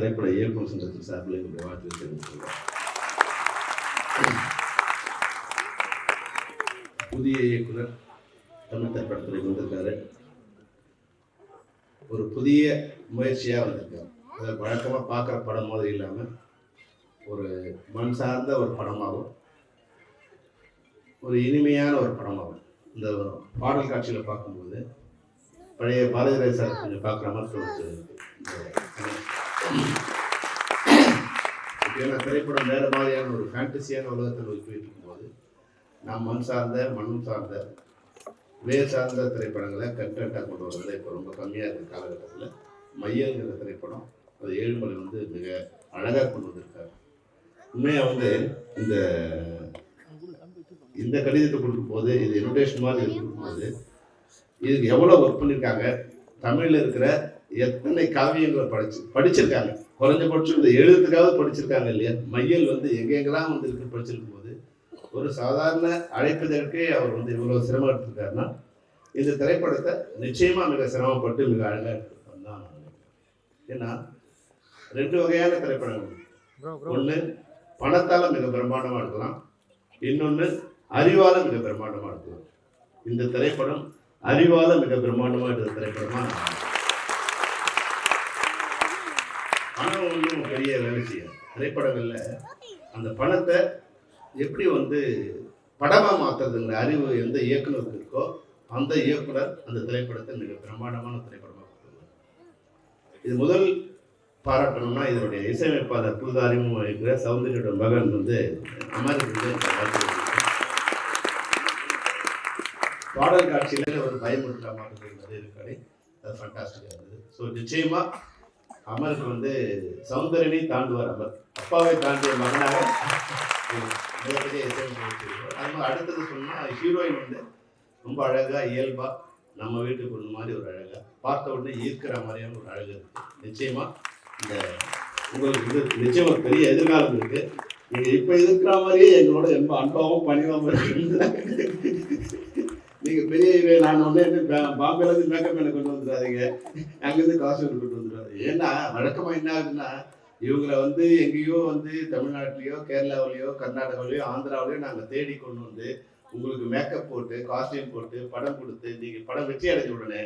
திரைப்பட இயக்குநர் சங்கத்தின் சார்பில் எங்களுடைய வாழ்த்துக்களை தெரிவித்துக் புதிய இயக்குனர் தமிழ் திரைப்படத்துறை வந்திருக்காரு ஒரு புதிய முயற்சியாக வந்திருக்காரு அதை வழக்கமாக பார்க்குற படம் மாதிரி இல்லாமல் ஒரு மண் சார்ந்த ஒரு படமாகவும் ஒரு இனிமையான ஒரு படமாகும் இந்த பாடல் காட்சியில் பார்க்கும்போது பழைய பாரதிராஜ் சார் கொஞ்சம் பார்க்குற மாதிரி தோணுச்சு ஏன்னா திரைப்படம் வேறு மாதிரியான ஒரு ஃபேண்டசியான உலகத்தில் போயிட்டு போது நாம் மண் சார்ந்த மண் சார்ந்த வேர் சார்ந்த திரைப்படங்களை கண்டென்ட்டாக கொண்டு வரது இப்போ ரொம்ப கம்மியாக இருக்கிற காலகட்டத்தில் மையங்கிற திரைப்படம் அது ஏழுமலை வந்து மிக அழகாக கொண்டு வந்திருக்காரு. உண்மையாக வந்து இந்த இந்த கடிதத்தை கொடுக்கும்போது இது இன்விடேஷன் மாதிரி இருக்கும்போது இதுக்கு எவ்வளோ ஒர்க் பண்ணியிருக்காங்க தமிழில் இருக்கிற எத்தனை காவியங்களை படிச்சு படிச்சிருக்காங்க? குறைஞ்சபட்சம் இந்த எழுத்துக்காவது படிச்சிருக்காங்க இல்லையா? மையல் வந்து எங்கெங்கெல்லாம் வந்து இருக்கு படிச்சிருக்கும் போது ஒரு சாதாரண அழைப்பதற்கே அவர் வந்து இவ்வளோ சிரமம் எடுத்திருக்காருன்னா இந்த திரைப்படத்தை நிச்சயமா மிக சிரமப்பட்டு மிக அழகாக எடுத்திருக்காரு தான் ஏன்னா ரெண்டு வகையான திரைப்படங்கள் ஒன்று பணத்தால மிக பிரம்மாண்டமாக இருக்கலாம் இன்னொன்று அறிவால மிக பிரம்மாண்டமாக இருக்கலாம் இந்த திரைப்படம் அறிவால மிக பிரம்மாண்டமாக இருக்கிற திரைப்படமா நான் பார்க்கிறேன். பணம் ஒன்றும் பெரிய வேலை செய்யாது. திரைப்படங்கள்ல அந்த பணத்தை எப்படி வந்து படமாக மாற்றுறதுங்கிற அறிவு எந்த இயக்குனருக்கு இருக்கோ அந்த இயக்குனர் அந்த திரைப்படத்தை மிக பிரம்மாண்டமான திரைப்படமாக கொடுத்துருவார். இது முதல் பாராட்டணும்னா இதனுடைய இசையமைப்பாளர் புது அறிமுகம் இருக்கிற சௌந்தரியோட மகன் வந்து அமர்ந்து பாடல் காட்சியில் ஒரு பயமுறுத்தா மாட்டேங்கிறது இருக்காரு அது ஃபண்டாஸ்டிக்காக இருந்தது. ஸோ நிச்சயமாக அமருக்கு வந்து சௌந்தரனை தாண்டுவார் அமர். அப்பாவை தாண்டிய மகனாக மிகப்பெரிய அது மாதிரி அடுத்தது சொன்னால் ஹீரோயின் வந்து ரொம்ப அழகாக இயல்பாக நம்ம வீட்டுக்கு பொண்ணு மாதிரி ஒரு அழகாக பார்த்த உடனே ஈர்க்கிற மாதிரியான ஒரு அழகு இருக்குது நிச்சயமாக இந்த உங்களுக்கு இது நிச்சயம் ஒரு பெரிய எதிர்காலம் இருக்குது நீங்கள் இப்போ இருக்கிற மாதிரியே எங்களோட ரொம்ப அன்பாவும் பணிவாகவும் இருக்கு. நீங்க பெரிய நான் ஒண்ணு பாம்பேல இருந்து மேக்கப் மேலே கொண்டு வந்துடாதீங்க. அங்கிருந்து காசு கொண்டு வந்துடாது ஏன்னா வழக்கமா என்ன ஆகுதுன்னா இவங்களை வந்து எங்கேயோ வந்து தமிழ்நாட்டிலயோ கேரளாவிலேயோ கர்நாடகாவிலேயோ ஆந்திராவிலேயோ நாங்க தேடி கொண்டு வந்து உங்களுக்கு மேக்கப் போட்டு காஸ்டியூம் போட்டு படம் கொடுத்து நீங்க படம் வெற்றி அடைஞ்ச உடனே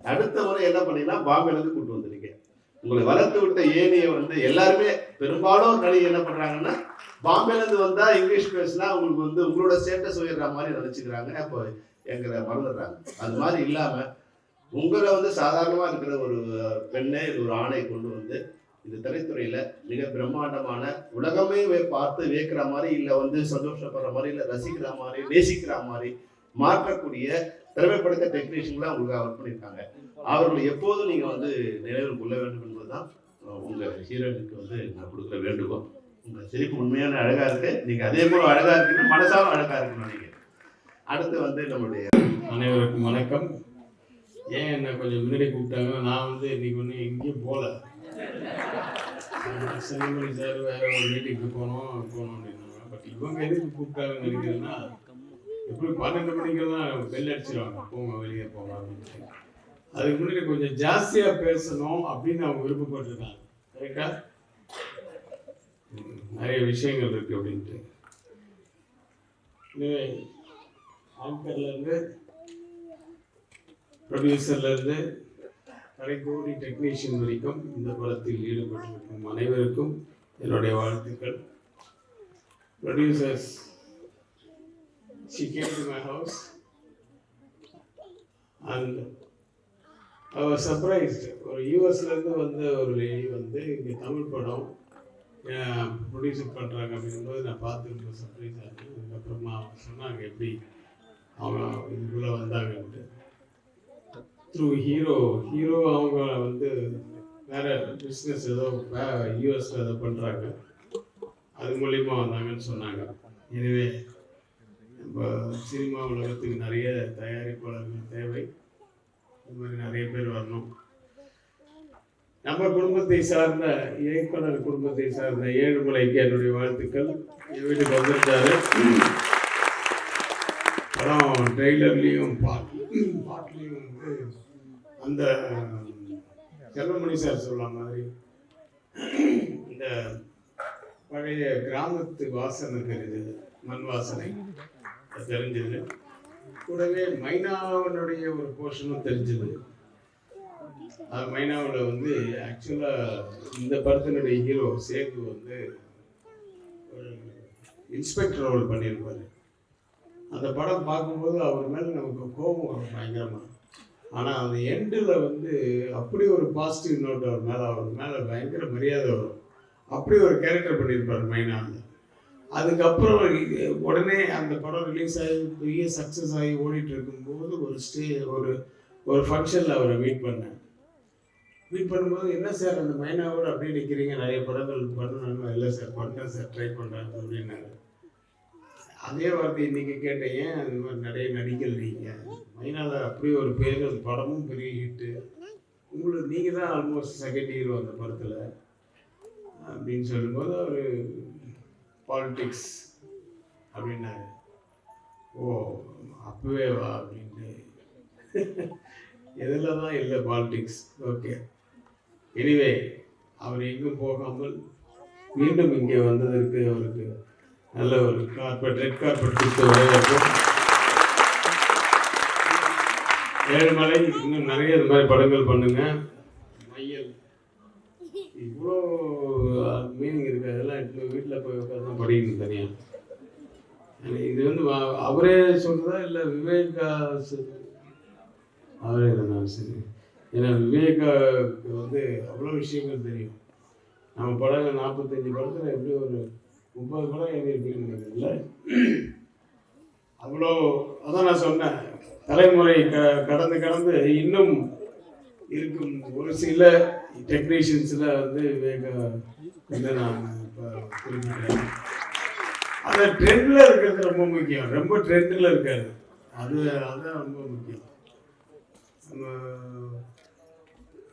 அடுத்த முறை என்ன பண்ணீங்கன்னா பாம்பேல இருந்து கூட்டு வந்துருக்கீங்க உங்களை வளர்த்து விட்ட ஏனியை வந்து எல்லாருமே பெரும்பாலும் நடிகை என்ன பண்றாங்கன்னா பாம்பேல இருந்து வந்தா இங்கிலீஷ் பேசினா உங்களுக்கு வந்து உங்களோட ஸ்டேட்டஸ் உயர்ற மாதிரி நினைச்சுக்கிறாங்க. அப்போ எங்களை மறந்துடுறாங்க. அது மாதிரி இல்லாம உங்களை வந்து சாதாரணமா இருக்கிற ஒரு பெண்ணை ஒரு ஆணை கொண்டு வந்து இந்த திரைத்துறையில மிக பிரம்மாண்டமான உலகமே பார்த்து வியக்கிற மாதிரி இல்ல வந்து சந்தோஷப்படுற மாதிரி இல்ல ரசிக்கிற மாதிரி நேசிக்கிற மாதிரி மாற்றக்கூடிய திறமைப்படுத்த டெக்னீஷியன்லாம் உங்களுக்கு அவர் பண்ணியிருக்காங்க. அவர்களை எப்போதும் நீங்க வந்து நினைவில் கொள்ள வேண்டும் என்பதுதான் உங்கள் உங்க ஹீரோயினுக்கு வந்து நான் கொடுக்குற வேண்டுகோள். உங்க சிரிப்பு உண்மையான அழகா இருக்கு. நீங்க அதே போல அழகா இருக்கீங்க மனசாலும் அழகா இருக்கணும் நீங்க அடுத்து வந்து நம்மளுடைய அனைவருக்கும் வணக்கம். ஏன் என்ன கொஞ்சம் முன்னாடி கூப்பிட்டாங்க? நான் வந்து இன்னைக்கு ஒன்றும் எங்கேயும் போகல. செல்லுமணி சார் வேற ஒரு மீட்டிங்க்கு போனோம் போனோம் அப்படின்னாங்க. பட் இவங்க எதுக்கு கூப்பிட்டாங்கன்னு நினைக்கிறேன்னா எப்படி பன்னெண்டு மணிக்கெல்லாம் பெல் அடிச்சிருவாங்க. போங்க வெளியே போங்க அப்படின்ட்டு அதுக்கு முன்னாடி கொஞ்சம் ஜாஸ்தியாக பேசணும் அப்படின்னு அவங்க விருப்பப்பட்டிருக்காங்க. கரெக்டா நிறைய விஷயங்கள் இருக்கு அப்படின்ட்டு. எனவே ப்ரொடியூசர்லேருந்து இருந்து ப்ரொடியூசர்ல இருந்து டெக்னீஷியன் வரைக்கும் இந்த படத்தில் ஈடுபட்டிருக்கும் அனைவருக்கும் என்னுடைய வாழ்த்துக்கள். Producers she came to my house and I was surprised. ஒரு யூஎஸ்லேருந்து வந்த ஒரு லேடி வந்து இங்கே தமிழ் படம் ப்ரொடியூசர் பண்ணுறாங்க அப்படிங்கும்போது நான் பார்த்துருக்கேன் சர்ப்ரைஸாக சர்ப்ரைஸ் அதுக்கப்புறமா அவங்க சொன்னாங்க எப்படி அவங்க இதுக்குள்ளே வந்தாங்கன்ட்டு த்ரூ ஹீரோ ஹீரோ அவங்க வந்து வேற பிஸ்னஸ் ஏதோ யூஎஸ்ல ஏதோ பண்ணுறாங்க அது மூலிமா வந்தாங்கன்னு சொன்னாங்க. எனவே நம்ம சினிமா உலகத்துக்கு நிறைய தயாரிப்பாளர்கள் தேவை. இது மாதிரி நிறைய பேர் வரணும். நம்ம குடும்பத்தை சார்ந்த இயக்குனர் குடும்பத்தை சார்ந்த ஏழுமலைக்கு என்னுடைய வாழ்த்துக்கள். என் வீட்டுக்கு வந்திருந்தாரு அப்புறம் ட்ரெய்லர்லேயும் பாட்டு பாட்டுலேயும் வந்து அந்த செல்வமணி சார் சொல்ல மாதிரி இந்த பழைய கிராமத்து வாசனை தெரிஞ்சது மண் வாசனை தெரிஞ்சது. கூடவே மைனாவனுடைய ஒரு போர்ஷனும் தெரிஞ்சது. அது மைனாவில் வந்து ஆக்சுவலாக இந்த படத்தினுடைய ஹீரோ சேது வந்து ஒரு இன்ஸ்பெக்டர் ரோல் பண்ணியிருப்பாரு. அந்த படம் பார்க்கும்போது அவர் மேலே நமக்கு கோபம் வரும் பயங்கரமாக ஆனால் அந்த எண்டில் வந்து அப்படி ஒரு பாசிட்டிவ் நோட் அவர் மேலே அவர் மேலே பயங்கர மரியாதை வரும். அப்படி ஒரு கேரக்டர் பண்ணியிருப்பார் மைனாவில் அதுக்கப்புறம் உடனே அந்த படம் ரிலீஸ் ஆகி பெரிய சக்ஸஸ் ஆகி ஓடிட்டு இருக்கும்போது ஒரு ஸ்டே ஒரு ஒரு ஃபங்க்ஷனில் அவரை மீட் பண்ணேன். மீட் பண்ணும்போது என்ன சார் அந்த மைனாவோட அப்படியே நிற்கிறீங்க நிறைய படங்கள் பண்ணணும் இல்லை சார் பண்ணுறேன் சார் ட்ரை பண்ணுறேன் அப்படின்னாரு. அதே வார்த்தை நீங்கள் கேட்டேன் அது மாதிரி நிறைய நடிகள் நீங்கள் மைனாவில் அப்படியே ஒரு பேர் படமும் பெரிய ஹிட்டு உங்களுக்கு நீங்கள் தான் ஆல்மோஸ்ட் செகண்ட் ஹீரோ அந்த படத்தில். அப்படின்னு சொல்லும்போது அவர் பாலிட்டிக்ஸ் அப்படின்னாரு. ஓ அப்பவே வா அப்படின்ட்டு. எதில் தான் இல்லை பாலிடிக்ஸ் ஓகே எனிவே அவர் எங்கும் போகாமல் மீண்டும் இங்கே வந்ததற்கு அவருக்கு நல்ல ஒரு கார்பெட் ரெட் கார்பெட் கொடுத்து வரவேற்போம் ஏழுமலை இன்னும் நிறைய இது மாதிரி படங்கள் பண்ணுங்க. மையல். இவ்வளோ மீனிங் இருக்கு. அதெல்லாம் இப்போ வீட்டில் போய் உட்காந்து படிக்கணும் தனியாக இது வந்து அவரே சொல்றதா இல்லை விவேகா அவரே தானா சரி. ஏன்னா விவேகாவுக்கு வந்து அவ்வளோ விஷயங்கள் தெரியும். நம்ம படம் நாற்பத்தஞ்சு படத்தில் எப்படி ஒரு முப்பது கூட எழுதியிருப்பீங்கன்னு இல்லை? அவ்வளோ அதான் நான் சொன்னேன். தலைமுறை க கடந்து கடந்து இன்னும் இருக்கும். ஒரு சில டெக்னீஷியன்ஸில் வந்து வேகம் வந்து நான் இப்போ குறிப்பிட்டேன் அந்த ட்ரெண்டில் இருக்கிறது ரொம்ப முக்கியம். ரொம்ப ட்ரெண்டில் இருக்காது. அது அதுதான் ரொம்ப முக்கியம். நம்ம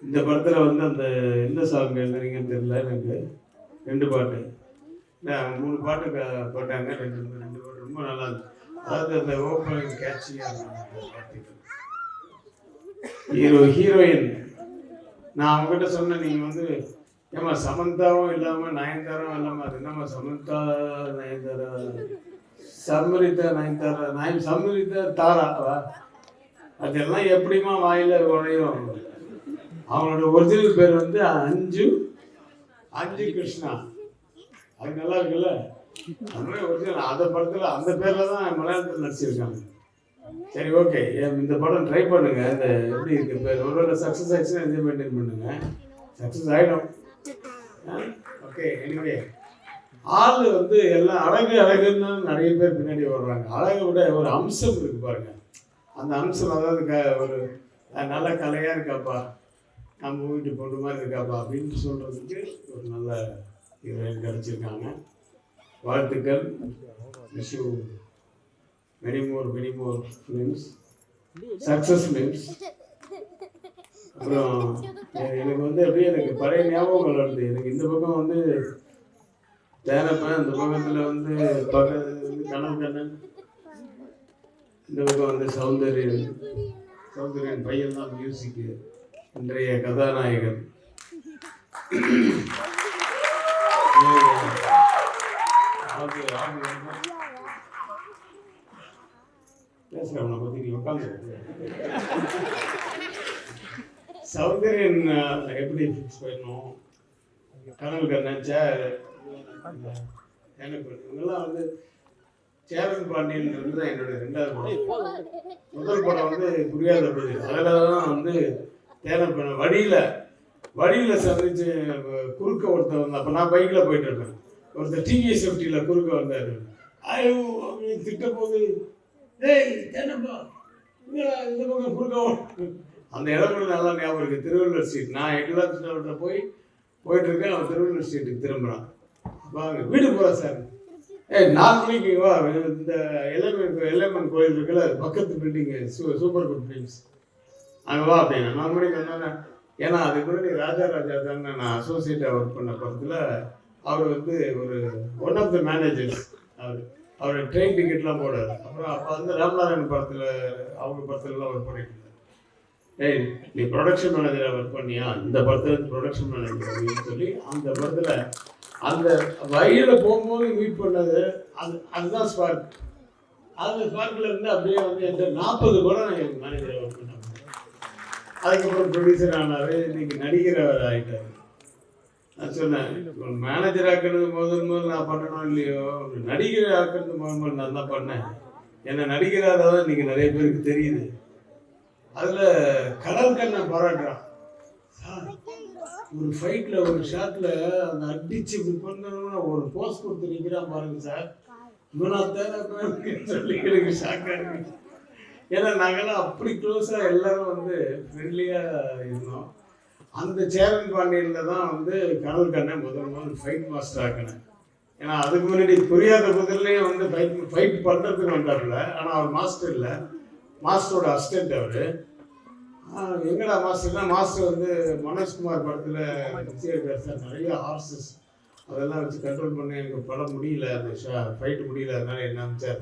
இந்த படத்தில் வந்து அந்த எந்த சாங் எழுதுறீங்கன்னு தெரியல எனக்கு. ரெண்டு பாட்டு. மூணு பாட்டு போட்டாங்க ரெண்டு ரெண்டு பாட்டு. ரொம்ப நல்லா இருந்தது அதாவது அந்த ஓப்பனிங் கேட்சியாக ஹீரோ ஹீரோயின் நான் அவங்ககிட்ட சொன்னேன் நீங்கள் வந்து ஏமா சமந்தாவும் இல்லாமல் நயன்தாராவும் இல்லாமல் அது என்னம்மா சமந்தா நயன்தாரா? சமரிதா நயன்தாரா? நயன் சமரிதா தாராவா அதெல்லாம் எப்படிம்மா வாயில உடையும் அவங்களோட ஒரிஜினல் பேர் வந்து அஞ்சு அஞ்சு கிருஷ்ணா. அது நல்லா இருக்குல்ல? அந்த ஒரிஜினல் அந்த படத்தில் அந்த பேரில் தான் மலையாளத்தில் நடிச்சிருக்காங்க. சரி ஓகே. இந்த படம் ட்ரை பண்ணுங்க. இந்த எப்படி இருக்கு பேர்? ஒருவேளை சக்ஸஸ் ஆயிடுச்சுன்னா இதே மெயின்டைன் பண்ணுங்க. சக்ஸஸ் ஆகிடும் ஓகே எனிவே ஆள் வந்து எல்லாம் அழகு அழகுன்னு நிறைய பேர் பின்னாடி வர்றாங்க அழகை விட ஒரு அம்சம் இருக்கு பாருங்க. அந்த அம்சம் அதாவது க ஒரு நல்ல கலையாக இருக்காப்பா. நம்ம வீட்டு பொண்ணு மாதிரி இருக்காப்பா அப்படின்னு சொல்கிறதுக்கு ஒரு நல்ல ஹீரோயின் கிடச்சிருக்காங்க வாழ்த்துக்கள். Wish you many more many more films success films அப்புறம் எனக்கு வந்து அப்படியே எனக்கு பழைய ஞாபகங்கள் வருது. எனக்கு இந்த பக்கம் வந்து தேனப்பன் இந்த பக்கத்தில் வந்து பக்கத்துல வந்து கண்ணன். இந்த பக்கம் வந்து சௌந்தர்யன். சௌந்தர்யன் பையன் தான் மியூசிக்கு இன்றைய கதாநாயகன். ஆகு, ஆகு, ஆகு. பேசுறேன் நீ உட்காந்து சௌந்தரியன் அஹ், எப்படி ஃபிக்ஸ் பண்ணணும் கனவு கண்ணன் சேர் எனக்கு இவங்கெல்லாம் வந்து சேரன் பாண்டியன்றது தான் என்னுடைய ரெண்டாவது படம் முதல் படம் வந்து புரியாத போது அதில் தான் வந்து தேனர் பண்ண வழியில் வழியில் சந்திச்சு குறுக்க ஒருத்தர் வந்தார் அப்போ நான் பைக்கில் போயிட்டு இருப்பேன். ஒருத்தர் டிவிஎஸ் ஃபிஃப்டியில் குறுக்க வந்தார். ஐயோ அப்படின்னு திட்ட போது டேய் இந்த பக்கம் குறுக்க அந்த இடம் கூட நல்லா ஞாபகம் இருக்குது திருவள்ளுவர் ஸ்ட்ரீட் நான் எட்டு போய் போயிட்டுருக்கேன் அவன் திருவள்ளுவர் ஸ்ட்ரீட்டுக்கு திரும்புகிறான் வாங்க வீடு போகிறேன் சார். ஏய் நாலு மணிக்கு வா. இந்த எல்லமன் எல்லமன் கோயில் இருக்குல்ல பக்கத்து பில்டிங்கு சூ சூப்பர் குட் ஃபிலிம்ஸ் அங்கே வா அப்படின்னா நாலு மணிக்கு வந்தோன்னே ஏன்னா அதுக்கு முன்னாடி ராஜா ராஜா தான் நான் அசோசியேட்டாக ஒர்க் பண்ண படத்தில் அவர் வந்து ஒரு ஒன் ஆஃப் த மேனேஜர்ஸ் அவர் அவர் ட்ரெயின் டிக்கெட்லாம் போடாரு. அப்புறம் அப்போ வந்து ராமநாராயண் படத்தில் அவங்க படத்துலலாம் ஒர்க் பண்ணிட்டு இருந்தார் ஏய் நீ ப்ரொடக்ஷன் மேனேஜராக ஒர்க் பண்ணியா? இந்த படத்தில் ப்ரொடக்ஷன் மேனேஜர் அப்படின்னு சொல்லி அந்த படத்தில் அந்த வழியில் போகும்போது மீட் பண்ணது அது அதுதான் ஸ்பார்க் அந்த ஸ்பார்க்கில் இருந்து அப்படியே வந்து எந்த நாற்பது படம் நான் மேனேஜராக ஒர்க் பண்ணேன் அதுக்கப்புறம் ப்ரொடியூசர் ஆனார். இன்னைக்கு நடிகர் அவர் ஆகிட்டார் நான் சொன்னேன் மேனேஜர் ஆக்கிறது முதல் முதல் நான் பண்ணணும் இல்லையோ? நடிகர் ஆக்கிறது முதல் முதல் நான் தான் பண்ணேன். என்ன நடிகராக தான் இன்னைக்கு நிறைய பேருக்கு தெரியுது. அதில் கடல் கண்ணை பாராட்டுறான். சார் ஒரு ஃபைட்டில் ஒரு ஷாட்டில் அந்த அடிச்சு இப்படி பண்ணணும்னா ஒரு போஸ் கொடுத்து நிற்கிறான் பாருங்க சார். இவனா தேவை சொல்லி எனக்கு ஷாக்காக இருக்கு. ஏன்னா நாங்கெல்லாம் அப்படி க்ளோஸாக எல்லாரும் வந்து ஃப்ரெண்ட்லியாக இருந்தோம். அந்த சேரன் பாண்டியனில் தான் வந்து கடல் கண்ணை முதல் முதல் ஃபைட் மாஸ்டர் ஆக்கினேன். ஏன்னா அதுக்கு முன்னாடி புரியாத புதிர்லேயே வந்து ஃபைட் ஃபைட் பண்ணுறதுக்கு வந்தார்ல. ஆனால் அவர் மாஸ்டர் இல்லை. மாஸ்டரோட அசிஸ்டன்ட் அவர். எங்கடா மாஸ்டர்னா மாஸ்டர் வந்து மனோஜ்குமார் படத்தில் விஜய் சார் நிறைய ஹார்சஸ் அதெல்லாம் வச்சு கண்ட்ரோல் பண்ண எனக்கு படம் முடியல அந்த ஷா ஃபைட் முடியல அதனால என்ன அமைச்சார்?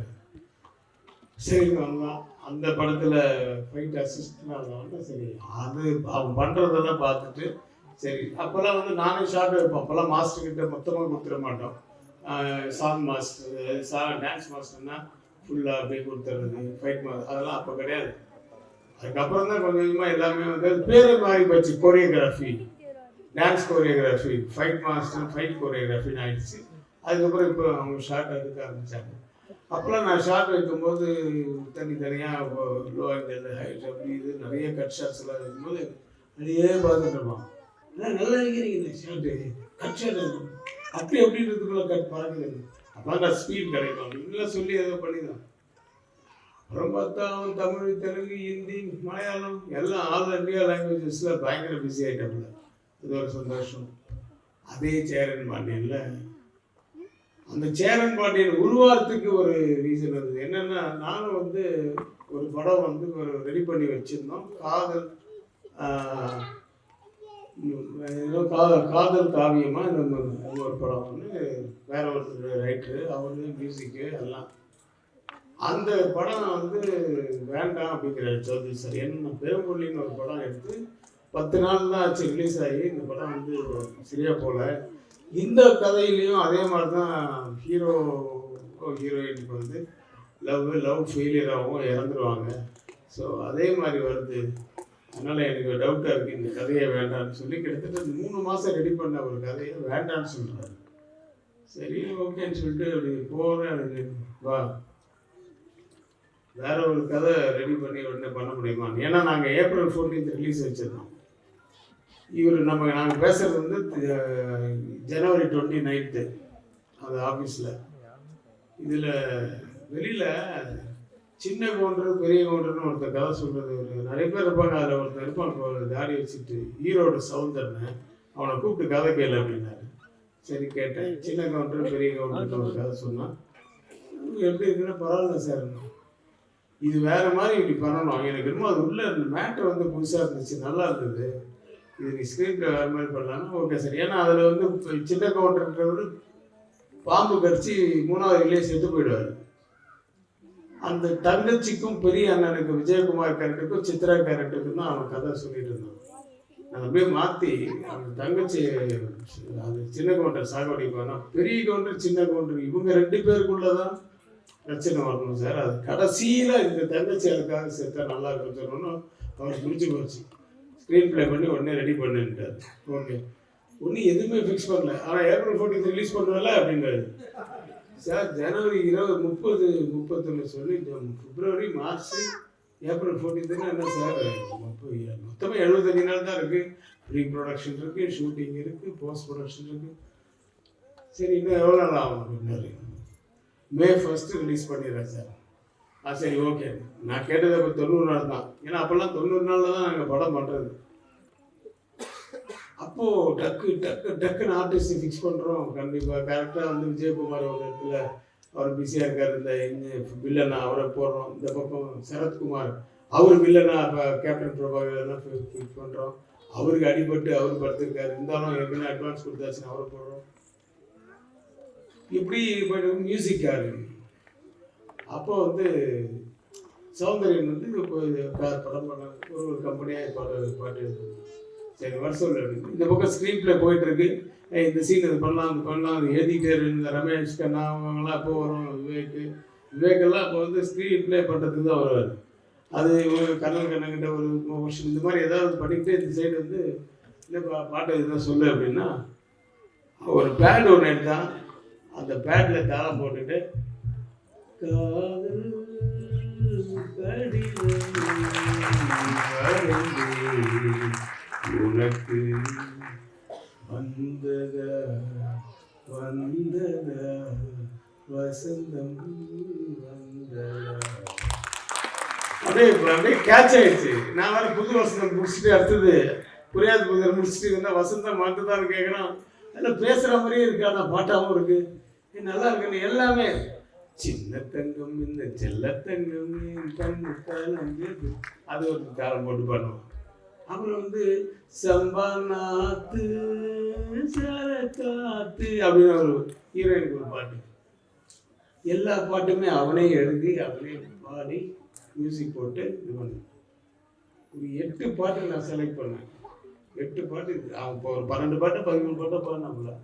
சரி வந்தான் அந்த படத்தில் ஃபைட் அசிஸ்டன்ட் வந்தவொடனே சரி. அது அவன் பண்ணுறதெல்லாம் பார்த்துட்டு சரி. அப்போல்லாம் வந்து நானே ஷார்ட் இருப்போம் அப்போல்லாம் மாஸ்டர்கிட்ட மொத்தமாக கொடுத்துட மாட்டோம். சாங் மாஸ்டர் சா டான்ஸ் மாஸ்டர்னா ஃபுல்லாக அப்படியே கொடுத்துறது ஃபைட் மாஸ்டர் அதெல்லாம் அப்போ கிடையாது. அதுக்கப்புறம் தான் கொஞ்சம் கொஞ்சமாக எல்லாமே வந்து பேரே மாறி போச்சு. Choreography dance choreography fight master fight கோரியோகிராஃபின்னு ஆயிடுச்சு. அதுக்கப்புறம் இப்போ அவங்க ஷார்ட் எடுக்க ஆரம்பிச்சாங்க. அப்போல்லாம் நான் ஷார்ட் வைக்கும்போது தனித்தனியாக லோ ஆங்கிள் ஹைட் அப்படி இது நிறைய கட் ஷாட்ஸ் எல்லாம் இருக்கும்போது அப்படியே பார்த்துட்டு இருப்பான் நல்லா இருக்கிறீங்க ஷார்ட்டு கட் ஷாட் அப்படி அப்படின்றதுக்குள்ள கட் பறக்குது அப்போ நான் ஸ்பீட் கிடைக்கும். அப்படின்லாம் சொல்லி ஏதோ பண்ணிதான் அப்புறம் பார்த்தா அவன் தமிழ் தெலுங்கு ஹிந்தி மலையாளம் எல்லாம் ஆல் இந்தியா லாங்குவேஜஸில் பயங்கர பிஸி ஆகிட்டாப்புல அது ஒரு சந்தோஷம். அதே சேரன் பாண்டியன்ல அந்த சேரன் பாண்டியன் உருவாரத்துக்கு ஒரு ரீசன் இருந்தது. என்னன்னா நானும் வந்து ஒரு படம் வந்து ஒரு ரெடி பண்ணி வச்சிருந்தோம். காதல் ஏதோ காதல் காதல் காவியமா இந்த ஒரு- படம் வந்து வேற ஒருத்தர் ரைட்டரு அவரு மியூசிக்கு எல்லாம். அந்த படம் வந்து வேண்டாம் அப்படிங்கிற ஜோதி சார். என்ன பெருமொழின்னு ஒரு படம் எடுத்து பத்து நாள் தான் ஆச்சு ரிலீஸ் ஆகி. இந்த படம் வந்து சரியா போகல. இந்த கதையிலையும் அதே மாதிரி தான் ஹீரோ ஹீரோயினுக்கு வந்து லவ் லவ் ஃபெயிலியர் ஆகும் இறந்துருவாங்க. ஸோ அதே மாதிரி வருது. அதனால் எனக்கு டவுட்டாக இருக்குது இந்த கதையை வேண்டாம்னு சொல்லி கிட்டத்தட்ட மூணு மாதம் ரெடி பண்ண ஒரு கதையை வேண்டாம்னு சொல்கிறாரு சரி ஓகேன்னு சொல்லிட்டு அப்படி போகிறேன் எனக்கு வா. வேற ஒரு கதை ரெடி பண்ணி உடனே பண்ண முடியுமா ஏன்னா நாங்கள் ஏப்ரல் ஃபோர்டீன்த் ரிலீஸ் வச்சுருந்தோம். இவர் நம்ம நாங்கள் பேசுறது வந்து ஜனவரி டுவெண்ட்டி நைன்த்து அந்த ஆஃபீஸில் இதில் வெளியில் சின்ன கவுண்டர் பெரிய கவுண்டர்னு ஒருத்தர் கதை சொல்கிறது ஒரு நிறைய பேர் இருப்பாங்க. அதில் ஒருத்தர் இருப்பான் ஒரு தாடி வச்சுட்டு ஈரோடு சவுந்தர்னு. அவனை கூப்பிட்டு கதை கேளு அப்படின்னாரு. சரி கேட்டேன். சின்ன கவுண்டர் பெரிய கவுண்டர்னு ஒரு கதை சொன்னான். எப்படி இருக்குன்னா பரவாயில்ல சார். இது வேறு மாதிரி இப்படி பண்ணணும். எனக்கு என்னமோ அது உள்ள மேட்ரு வந்து புதுசாக இருந்துச்சு. நல்லா இருந்தது. இது நீ ஸ்க்ரீன் மாதிரி பண்ணலாம்னா ஓகே சார் ஏன்னா அதில் வந்து சின்ன கவுண்டர்ன்றவர் பாம்பு கடிச்சு மூணாவது இல்லையே செத்து போயிடுவார். அந்த தங்கச்சிக்கும் பெரிய அண்ணனுக்கு விஜயகுமார் கேரக்டருக்கும் சித்ரா கேரக்டருக்கும் தான் அவன் கதை சொல்லிட்டு இருந்தான். அதை அப்படியே மாற்றி அந்த தங்கச்சி அது சின்ன கவுண்டர் சாகுபடி பெரிய கவுண்டர் சின்ன கவுண்டர் இவங்க ரெண்டு பேருக்குள்ள தான் பிரச்சனை வரணும் சார் அது கடைசியில் இந்த தங்கச்சி அதுக்காக சேர்த்தா நல்லா இருக்கும் சொல்லணும் அவருக்கு புரிஞ்சு போச்சு. ஸ்க்ரீன் ப்ளே பண்ணி உடனே ரெடி பண்ணுன்ட்டார் ஓகே ஒன்றும் எதுவுமே ஃபிக்ஸ் பண்ணல. ஆனால் ஏப்ரல் ஃபோர்டீன் ரிலீஸ் பண்ணுவல அப்படின்றாரு. சார் ஜனவரி இருபது முப்பது முப்பத்தொன்று சொல்லி பிப்ரவரி மார்ச் ஏப்ரல் ஃபோர்டீன் என்ன சார்? முப்பது மொத்தமாக எழுபத்தஞ்சு நாள் தான் இருக்குது ப்ரீ ப்ரொடக்ஷன் இருக்குது ஷூட்டிங் இருக்குது போஸ்ட் ப்ரொடக்ஷன் இருக்குது சரி இன்னும் எவ்வளோ நாள் ஆகும் அப்படின்னாரு மே ஃபர்ஸ்ட் ரிலீஸ் பண்ணிடுறேன் சார். ஆ சரி ஓகே நான் கேட்டது அப்போ தொண்ணூறு நாள் தான். ஏன்னா அப்போல்லாம் தொண்ணூறு நாளில் தான் நாங்கள் படம் பண்ணுறது அப்போது டக்கு டக்கு டக்குன்னு ஆர்டிஸ்ட் ஃபிக்ஸ் பண்ணுறோம் கண்டிப்பாக கரெக்டாக வந்து விஜயகுமார் ஒரு இடத்துல அவர் பிஸியாக இருக்கார். இந்த இந்த வில்லனா அவரை போடுறோம். இந்த பக்கம் சரத்குமார் அவர் வில்லனா இப்போ கேப்டன் பிரபாகர் ஃபிக்ஸ் பண்ணுறோம் அவருக்கு அடிபட்டு அவர் படுத்திருக்காரு. இருந்தாலும் எப்படின்னா அட்வான்ஸ் கொடுத்தாச்சுன்னு அவரை போடுறோம். இப்படி போய்ட்டு மியூசிக் யாரு அப்போ வந்து சௌந்தர்யன் வந்து இப்போ படம் பண்ண ஒரு ஒரு கம்பெனியாக பாட்டு பாட்டு எழுதுது. சரி வர சொல்லு அப்படின்னு. இந்த பக்கம் ஸ்க்ரீன் ப்ளே போயிட்டு இருக்கு இந்த சீன் இது பண்ணலாம் இது பண்ணலாம். அது எழுதிக்கிட்டே இருந்த ரமேஷ் கண்ணா அவங்கெல்லாம் அப்போ வரும்? விவேக். விவேக்கெல்லாம் இப்போ வந்து ஸ்க்ரீன் ப்ளே பண்ணுறதுக்கு தான் வருவார். அது கண்ணன் கண்ணங்கிட்ட ஒரு வருஷம் இந்த மாதிரி ஏதாவது பண்ணிக்கிட்டே இந்த சைடு வந்து இந்த பா- பாட்டு எதுவும் சொல்லு அப்படின்னா ஒரு பேட் ஒன்று எடுத்தான். அந்த பேட்டில் தாளம் போட்டுட்டு காதல் உனக்கு வந்தத வந்தத வசந்தம் வந்ததா அப்படியே அப்படியே கேட்ச் ஆயிடுச்சு. நான் வேற புது வசந்தம் முடிச்சுட்டு அடுத்தது புரியாத புதர் முடிச்சுட்டு இருந்தா வசந்தம் மட்டும்தான் கேட்குறான் அதில் பேசுகிற மாதிரியே இருக்கு ஆனால் பாட்டாவும் இருக்கு. நல்லா இருக்குன்னு எல்லாமே சின்ன தங்கம் இந்த செல்ல தங்கம் என் கண்ணு கலங்குது. அது ஒரு காலம் போட்டு பண்ணுவோம். அப்புறம் வந்து சம்பா நாத்து காத்து அப்படின்னு ஒரு ஹீரோயினுக்கு ஒரு பாட்டு. எல்லா பாட்டுமே அவனே எழுதி அவனே பாடி மியூசிக் போட்டு இது பண்ணுவேன் ஒரு எட்டு பாட்டு நான் செலக்ட் பண்ணேன். எட்டு பாட்டு அவன் இப்போ ஒரு பன்னெண்டு பாட்டு பதிமூணு பாட்டை பாடினாங்களா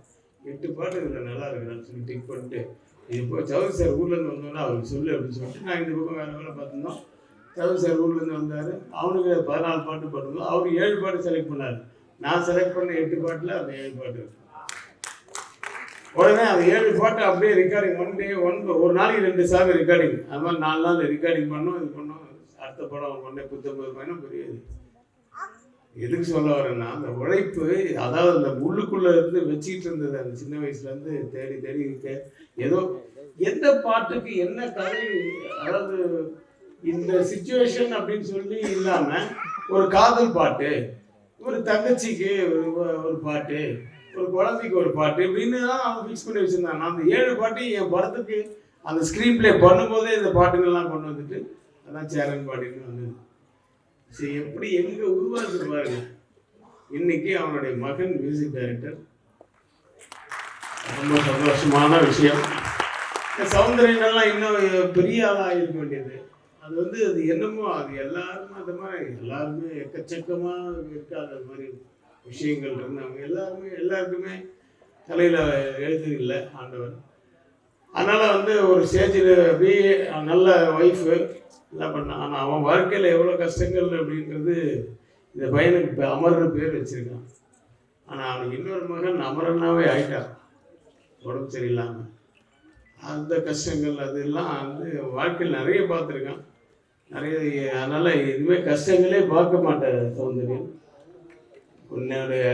எட்டு பாட்டு இதில் நல்லா இருக்குன்னு சொல்லி டிக் பண்ணிட்டு இப்போ சௌதரி சார் ஊர்லேருந்து வந்தோன்னா அவருக்கு சொல்லு அப்படின்னு சொல்லிட்டு நாங்கள் இந்த பக்கம் வேறு வேலை பார்த்துருந்தோம். சௌதரி சார் ஊர்லேருந்து வந்தார். அவனுக்கு பதினாலு பாட்டு பாட்டுருந்தோம் அவர் ஏழு பாட்டு செலக்ட் பண்ணார். நான் செலக்ட் பண்ண எட்டு பாட்டில் அந்த ஏழு பாட்டு உடனே அந்த ஏழு பாட்டு அப்படியே ரெக்கார்டிங் ஒன் டே ஒன் ஒரு நாளைக்கு ரெண்டு சாங் ரெக்கார்டிங் அது மாதிரி நாலு நாள் ரெக்கார்டிங் பண்ணோம் இது பண்ணோம். அடுத்த படம் ஒன்றே புத்தம்பது பயணம் பெரிய எதுக்கு சொல்ல வரேன்னா அந்த உழைப்பு அதாவது அந்த உள்ளுக்குள்ள இருந்து வச்சுக்கிட்டு இருந்தது அந்த சின்ன வயசுல இருந்து தேடி தேடி இருக்க. ஏதோ எந்த பாட்டுக்கு என்ன கதை அதாவது இந்த சுச்சுவேஷன் அப்படின்னு சொல்லி இல்லாம ஒரு காதல் பாட்டு ஒரு தங்கச்சிக்கு ஒரு பாட்டு ஒரு குழந்தைக்கு ஒரு பாட்டு இப்படின்னு தான் அவன் ஃபிக்ஸ் பண்ணி வச்சிருந்தாங்க. அந்த ஏழு பாட்டு என் படத்துக்கு அந்த ஸ்க்ரீன் ப்ளே பண்ணும்போதே இந்த பாட்டுங்கள்லாம் கொண்டு வந்துட்டு அதான் சேரன் பாட்டின்னு வந்தது. சரி எப்படி எங்க உருவாக்குது பாருங்க இன்னைக்கு அவனுடைய மகன் மியூசிக் டைரக்டர் ரொம்ப சந்தோஷமான விஷயம். இந்த இன்னும் பெரிய ஆளாக இருக்க வேண்டியது. அது வந்து அது என்னமோ அது எல்லாருமே அந்த மாதிரி எல்லாருமே எக்கச்சக்கமா இருக்காத மாதிரி விஷயங்கள் இருந்தவங்க எல்லாருமே எல்லாருக்குமே தலையில எழுத்து இல்லை ஆண்டவர். அதனால் வந்து ஒரு ஸ்டேஜில் அப்படியே நல்ல ஒய்ஃபு எல்லாம் பண்ணான் ஆனால் அவன் வாழ்க்கையில் எவ்வளோ கஷ்டங்கள் அப்படின்றது இந்த பையனுக்கு இப்போ அமர்னு பேர் வச்சிருக்கான். ஆனால் அவனுக்கு இன்னொரு மகன் அமரனாகவே ஆயிட்டான். உடம்பு சரியில்லாமல் அந்த கஷ்டங்கள் அதெல்லாம் வந்து வாழ்க்கையில் நிறைய பார்த்துருக்கான். நிறைய அதனால் எதுவுமே கஷ்டங்களே பார்க்க மாட்டேன் சௌந்தர்யம் உன்னுடைய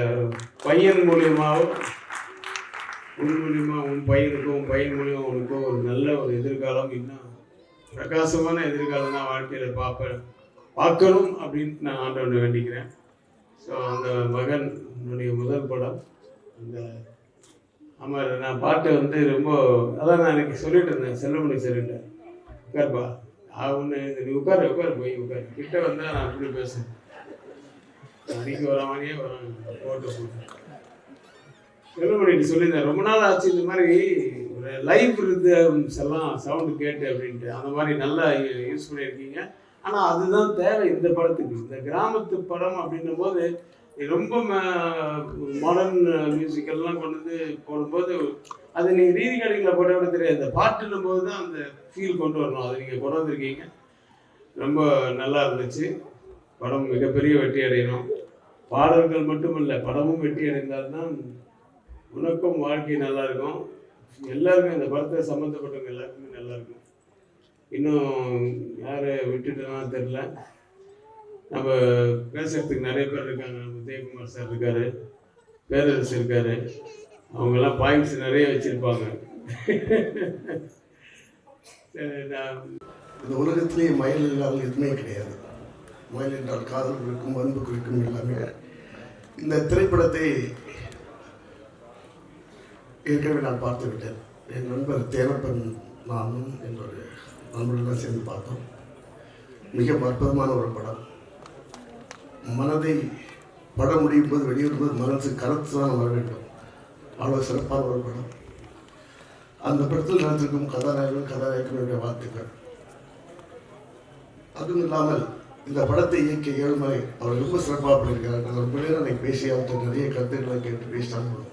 பையன் மூலியமாகவும் உன் மூலியமா உன் பையனுக்கும் உன் பையன் மூலியமா உனக்கும் ஒரு நல்ல ஒரு எதிர்காலம் இன்னும் பிரகாசமான எதிர்காலம் தான் வாழ்க்கையில் பார்ப்பேன் பார்க்கணும் அப்படின்னு நான் ஆண்டவனை வேண்டிக்கிறேன். ஸோ அந்த மகன் என்னுடைய முதல் படம். அந்த ஆமாம் நான் பாட்டு வந்து ரொம்ப அதான் நான் எனக்கு சொல்லிட்டு இருந்தேன் செல்லமணி சொல்லிட்டேன் உட்கார்ப்பா. அவனு நீ உட்காரு உட்காரு போய் உட்காரு. கிட்ட வந்தால் நான் அப்படி பேசுகிறேன் அன்னைக்கு வர மாதிரியே வராங்க போட்டு போட்டேன். செல்லுமணி சொல்லியிருந்தேன் ரொம்ப நாள் ஆச்சு இந்த மாதிரி ஒரு லைவ் ரிதம்ஸ் எல்லாம் சவுண்டு கேட்டு அப்படின்ட்டு. அந்த மாதிரி நல்லா யூஸ் பண்ணியிருக்கீங்க. ஆனால் அதுதான் தேவை இந்த படத்துக்கு. இந்த கிராமத்து படம் அப்படின்னும் போது ரொம்ப மாடர்ன் மியூசிக்கெல்லாம் கொண்டு வந்து போடும்போது அது நீங்கள் ரீதி கடைகளில் போட்ட விட தெரியாது. அந்த பாட்டுன்னும் போது தான் அந்த ஃபீல் கொண்டு வரணும். அதை நீங்கள் கொண்டு வந்திருக்கீங்க. ரொம்ப நல்லா இருந்துச்சு. படம் மிகப்பெரிய வெற்றி அடையணும். பாடல்கள் மட்டுமல்ல படமும் வெற்றி அடைந்தால்தான் உனக்கும் வாழ்க்கை நல்லா இருக்கும் எல்லாருக்கும் இந்த படத்தை சம்மந்தப்பட்டவங்க எல்லாருக்குமே நல்லா இருக்கும் இன்னும் யாரை விட்டுட்டோம்னா தெரில நம்ம பேசுறதுக்கு நிறைய பேர் இருக்காங்க. நம்ம உதயகுமார் சார் இருக்காரு பேரரசு இருக்காரு. அவங்கெல்லாம் பாயிண்ட்ஸ் நிறைய வச்சிருப்பாங்க. சரி நான் இந்த உலகத்திலே மயில் இல்லாமல் எதுவுமே கிடையாது. மயில் என்றால் காதல் குறிக்கும் அன்பு குறிக்கும் எல்லாமே. இந்த திரைப்படத்தை ஏற்கனவே நான் பார்த்து விட்டேன். என் நண்பர் தேனப்பன் நானும் என்னுடைய நண்பர்களெல்லாம் சேர்ந்து பார்த்தோம். மிக அற்புதமான ஒரு படம். மனதை படம் முடியும் போது வெளியிடும்போது மனசு கருத்து தான் வர வேண்டும். அவ்வளோ சிறப்பான ஒரு படம். அந்த படத்தில் நடந்திருக்கும் கதாநாயகன் கதாநாயகனுடைய வாழ்த்துக்கள். அதுவும் இல்லாமல் இந்த படத்தை இயக்கிய ஏழ்மலை அவர் ரொம்ப சிறப்பாக பண்ணியிருக்கிறார் நான் ரொம்ப நேரம் பேசிய பேசி அவர்கிட்ட நிறைய கருத்துக்களை கேட்டு பேசினாங்க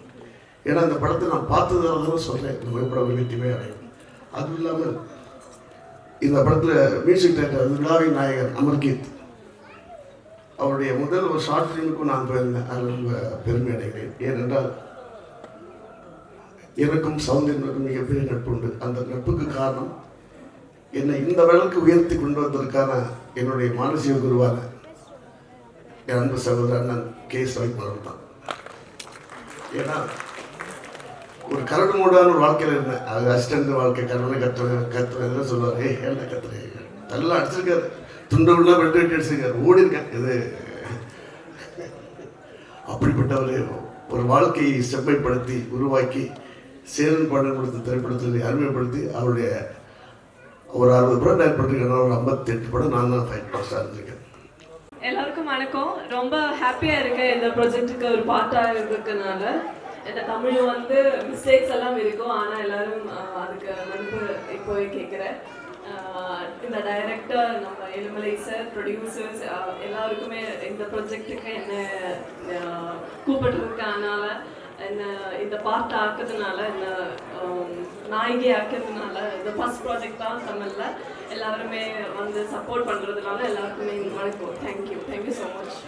ஏன்னா அந்த படத்தை நான் பார்த்ததுனால தான் சொல்கிறேன் இந்த புகைப்படம் வெற்றிவே அடையும். அதுவும் இல்லாமல் இந்த படத்தில் மியூசிக் டைரக்டர் விழாவின் நாயகர் அமர்கீத். அவருடைய முதல் ஒரு ஷார்ட் ஃபிலிமுக்கும் நான் போயிருந்தேன் அதில் ரொம்ப பெருமை அடைகிறேன். ஏனென்றால் எனக்கும் சவுந்தரனுக்கும் மிகப்பெரிய நட்பு உண்டு. அந்த நட்புக்கு காரணம் என்னை இந்த அளவுக்கு உயர்த்தி கொண்டு வந்ததற்கான என்னுடைய மானசீக குருவான என் அன்பு சகோதரன் அண்ணன் கே. சவிக்குமாரன் தான். ஏன்னா ஒரு கரடு மூடான ஒரு வாழ்க்கையில் இருந்தேன். அது அசிஸ்டன்ட் வாழ்க்கை கரடு கத்துறேன் கத்துறதுன்னு சொல்லுவார் ஏய் என்ன கத்துறேன் நல்லா அடிச்சிருக்காரு. துண்டு உள்ள வெட்டு வெட்டி அடிச்சிருக்காரு. ஓடி இருக்கேன் இது அப்படிப்பட்ட ஒரு ஒரு வாழ்க்கையை செம்மைப்படுத்தி உருவாக்கி சேரன் பாடல் கொடுத்த திரைப்படத்தில் அருமைப்படுத்தி அவருடைய ஒரு அறுபது படம் டைரக்ட் பண்ணிருக்கேன் ஒரு ஐம்பத்தி எட்டு படம் நான் தான் ஃபைட் பாஸ்டாக இருந்திருக்கேன் எல்லாருக்கும் வணக்கம். ரொம்ப ஹாப்பியாக இருக்கேன் இந்த ப்ராஜெக்ட்டுக்கு ஒரு பார்ட்டாக இருக்கிறதுனால தமிழ் வந்து மிஸ்டேக்ஸ் எல்லாம் இருக்கும். ஆனால் எல்லாரும் அதுக்கு மதிப்பு இப்போவே கேட்குறேன். இந்த டைரக்டர் நம்ம எலுமலை சார் ப்ரொடியூசர்ஸ் எல்லாருக்குமே இந்த ப்ராஜெக்ட்டுக்கு என்ன கூப்பிட்டுருக்கனால என்ன இந்த பார்ட் ஆக்குறதுனால என்ன நாயகி ஆக்குறதுனால இந்த ஃபர்ஸ்ட் ப்ராஜெக்ட் தான் தமிழில். எல்லாருமே வந்து சப்போர்ட் பண்ணுறதுனால எல்லாருக்குமே வணக்கம் தேங்க்யூ தேங்க்யூ ஸோ மச்